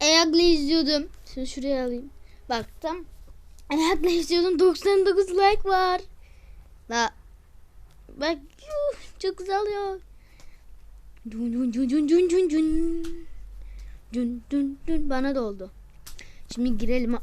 ayakla izliyordum. Şimdi şuraya alayım. Baktım. Ayakla izliyordum. 99 like var. La. Bak yuh, çok güzel ya. Dun dun dun dun dun dun dun dun dun dun. bana da oldu. Şimdi girelim.